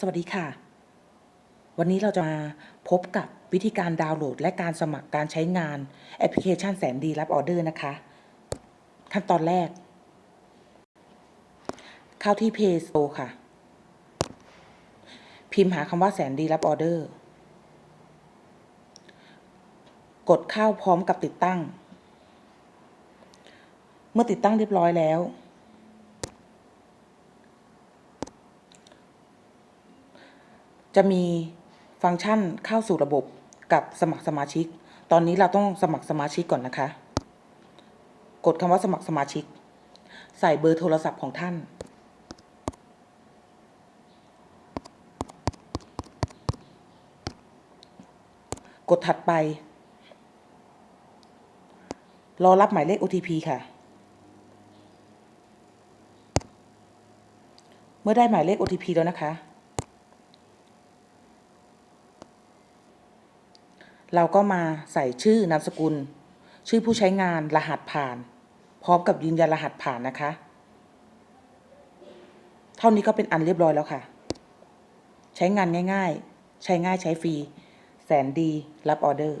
สวัสดีค่ะ วันนี้เราจะมาพบกับวิธีการดาวน์โหลด และการสมัครการใช้งานแอปพลิเคชันแสนดีรับออเดอร์นะคะ ขั้นตอนแรก เข้าที่ Play Store ค่ะ พิมพ์หาคำว่าแสนดีรับออเดอร์ กดเข้าพร้อมกับติดตั้ง เมื่อติดตั้งเรียบร้อยแล้ว จะมีฟังก์ชันเข้าสู่ระบบกับสมัครสมาชิก ตอนนี้เราต้องสมัครสมาชิกก่อนนะคะ กดคำว่าสมัครสมาชิก ใส่เบอร์โทรศัพท์ของท่าน กดถัดไป รอรับหมายเลข OTP ค่ะ เมื่อได้หมายเลข OTP แล้วนะคะ เราก็มาใส่ชื่อนามสกุล ชื่อผู้ใช้งานรหัสผ่าน พร้อมกับยืนยันรหัสผ่านนะคะ เท่านี้ก็เป็นอันเรียบร้อยแล้วค่ะ ใช้งานง่าย ๆ ใช้ง่ายใช้ฟรี แสนดีรับออเดอร์